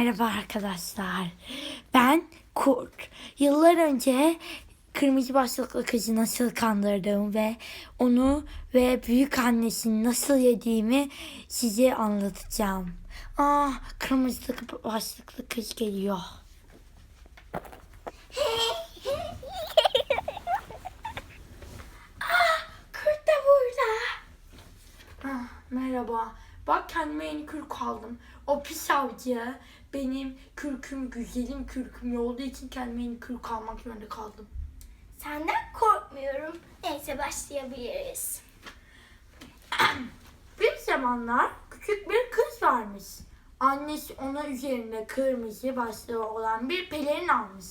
Merhaba arkadaşlar. Ben Kurt. Yıllar önce kırmızı başlıklı kızı nasıl kandırdığımı ve onu ve büyük annesini nasıl yediğimi size anlatacağım. Ah, kırmızı başlıklı kız geliyor. ah, Kurt da burada. Ah, merhaba. Bak kendime yeni kürk aldım. O pis avcı benim kürküm güzelim kürküm olduğu için kendime yeni kürk almak zorunda kaldım. Senden korkmuyorum. Neyse başlayabiliriz. Bir zamanlar küçük bir kız varmış. Annesi ona üzerinde kırmızı başlığı olan bir pelerin almış.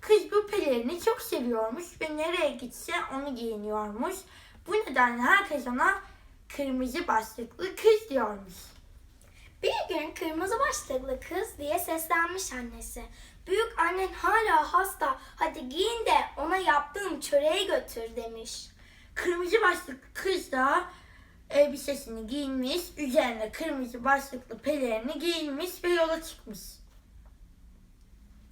Kız bu pelerini çok seviyormuş ve nereye gitse onu giyiniyormuş. Bu nedenle herkes ona kırmızı başlıklı kız diyormuş. Bir gün kırmızı başlıklı kız diye seslenmiş annesi. Büyük annen hala hasta. Hadi giyin de ona yaptığım çöreği götür demiş. Kırmızı başlıklı kız da elbisesini giyinmiş, üzerine kırmızı başlıklı pelerini giyinmiş ve yola çıkmış.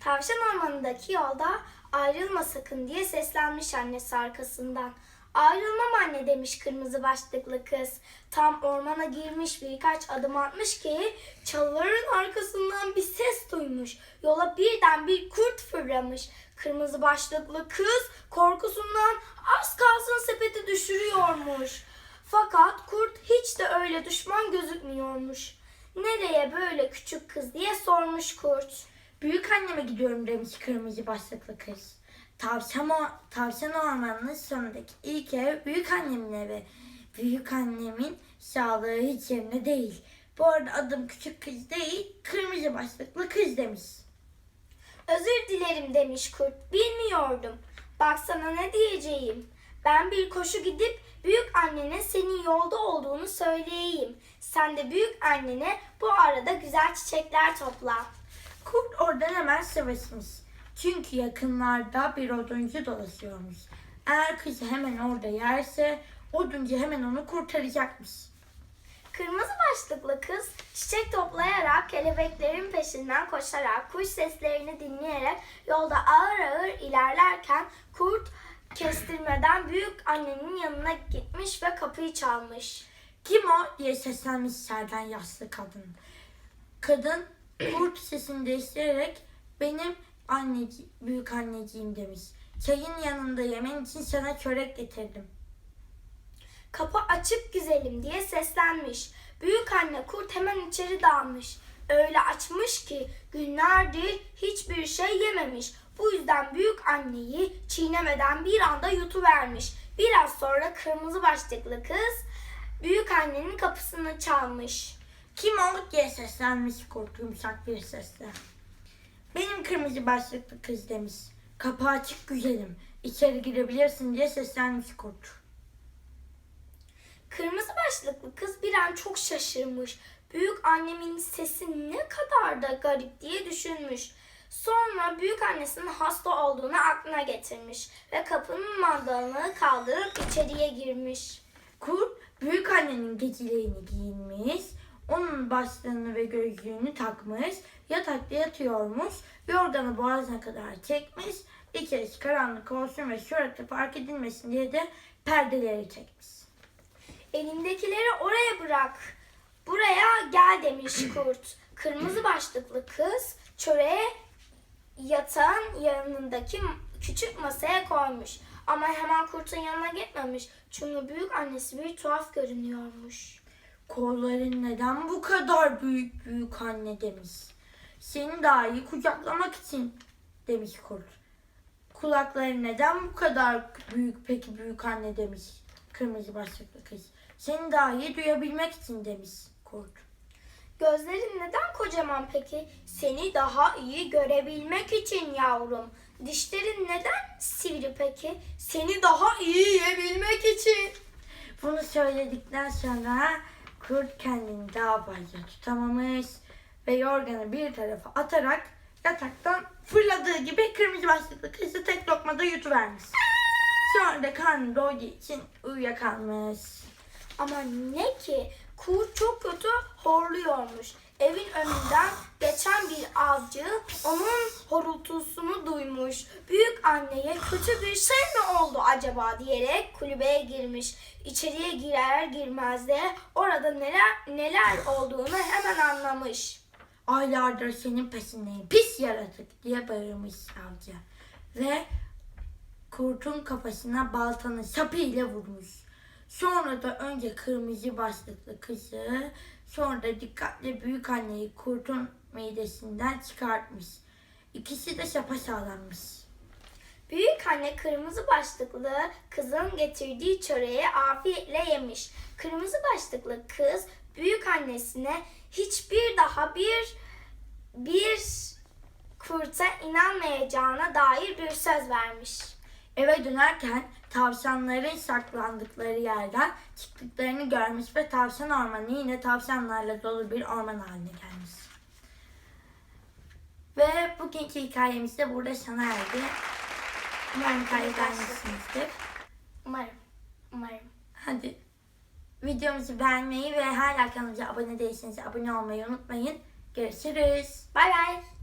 Tavşan ormanındaki yolda ayrılma sakın diye seslenmiş annesi arkasından. Ayrılmam anne demiş kırmızı başlıklı kız. Tam ormana girmiş birkaç adım atmış ki çalıların arkasından bir ses duymuş. Yola birden bir kurt fırlamış. Kırmızı başlıklı kız korkusundan az kalsın sepeti düşürüyormuş. Fakat kurt hiç de öyle düşman gözükmüyormuş. Nereye böyle küçük kız diye sormuş kurt. Büyük anneme gidiyorum demiş kırmızı başlıklı kız. Tavşan, o, tavşan ormanının sonundaki ilk ev büyük annemin evi. Büyük annemin sağlığı hiç yerinde değil. Bu arada adım küçük kız değil, kırmızı başlıklı kız demiş. Özür dilerim demiş kurt. Bilmiyordum. Baksana ne diyeceğim. Ben bir koşu gidip büyük annene senin yolda olduğunu söyleyeyim. Sen de büyük annene bu arada güzel çiçekler topla. Kurt oradan hemen sıvışmış. Çünkü yakınlarda bir oduncu dolaşıyormuş. Eğer kızı hemen orada yerse oduncu hemen onu kurtaracakmış. Kırmızı başlıklı kız çiçek toplayarak kelebeklerin peşinden koşarak kuş seslerini dinleyerek yolda ağır ağır ilerlerken kurt kestirmeden büyük annenin yanına gitmiş ve kapıyı çalmış. Kim o diye seslenmiş içeriden yaşlı kadın. Kadın kurt sesini değiştirerek benim anneci, büyük anneciğim demiş. Çayın yanında yemen için sana çörek getirdim. Kapı açık güzelim diye seslenmiş. Büyük anne kurt hemen içeri dalmış. Öyle açmış ki günlerdir hiçbir şey yememiş. Bu yüzden büyük anneyi çiğnemeden bir anda yutuvermiş. Biraz sonra kırmızı başlıklı kız büyük annenin kapısını çalmış. Kim o diye seslenmiş kurt yumuşak bir sesle. Benim kırmızı başlıklı kız demiş. Kapı açık güzelim. İçeri girebilirsin diye seslenmiş kurt. Kırmızı başlıklı kız bir an çok şaşırmış. Büyük annemin sesi ne kadar da garip diye düşünmüş. Sonra büyük annesinin hasta olduğunu aklına getirmiş ve kapının mandalını kaldırıp içeriye girmiş. Kurt büyük annenin geceliğini giyinmiş, onun başlığını ve gözlüğünü takmış, yatakta yatıyormuş, yorganı boğazına kadar çekmiş, içerisi karanlık olsun ve suratı fark edilmesin diye de perdeleri çekmiş. Elindekileri oraya bırak. Buraya gel demiş kurt. Kırmızı başlıklı kız çöreği yatağın yanındaki küçük masaya koymuş. Ama hemen kurtun yanına gitmemiş. Çünkü büyük annesi bir tuhaf görünüyormuş. Kolların neden bu kadar büyük büyük anne demiş. Seni daha iyi kucaklamak için demiş kurt. Kulakları neden bu kadar büyük peki büyük anne demiş kırmızı başlıklı kız. Seni daha iyi duyabilmek için demiş kurt. Gözlerin neden kocaman peki? Seni daha iyi görebilmek için yavrum. Dişlerin neden sivri peki? Seni daha iyi yiyebilmek için. Bunu söyledikten sonra kurt kendini daha fazla tutamamış ve yorganı bir tarafa atarak yataktan fırladığı gibi kırmızı başlıklı kızı tek lokmada yutuvermiş. Sonra da karnı doyduğu için uyuyakalmış. Ama ne ki? Kurt çok kötü horluyormuş. evin önünden geçen bir avcı onun horultusunu duymuş. Büyük anneye kötü bir şey mi oldu acaba diyerek kulübeye girmiş. İçeriye girer girmez de orada neler neler olduğunu hemen anlamış. Aylardır senin peşindeyim pis yaratık diye bağırmış avcı. Ve kurtun kafasına baltanın sapıyla vurmuş. Sonra da önce kırmızı başlıklı kızı sonra da dikkatli büyük anneyi kurtun midesinden çıkartmış. İkisi de sapasağlammış. Büyük anne kırmızı başlıklı kızın getirdiği çöreği afiyetle yemiş. Kırmızı başlıklı kız büyük annesine hiçbir daha bir bir kurta inanmayacağına dair bir söz vermiş. Eve dönerken tavşanların saklandıkları yerden çıktıklarını görmüş ve tavşan ormanı yine tavşanlarla dolu bir orman haline gelmiş. Ve bugünkü hikayemiz de burada sona erdi. Umarım hikayeyi beğenmişsinizdir. Umarım. Umarım. Hadi videomuzu beğenmeyi ve hala kanalımıza abone değilseniz abone olmayı unutmayın. Görüşürüz. Bay bay.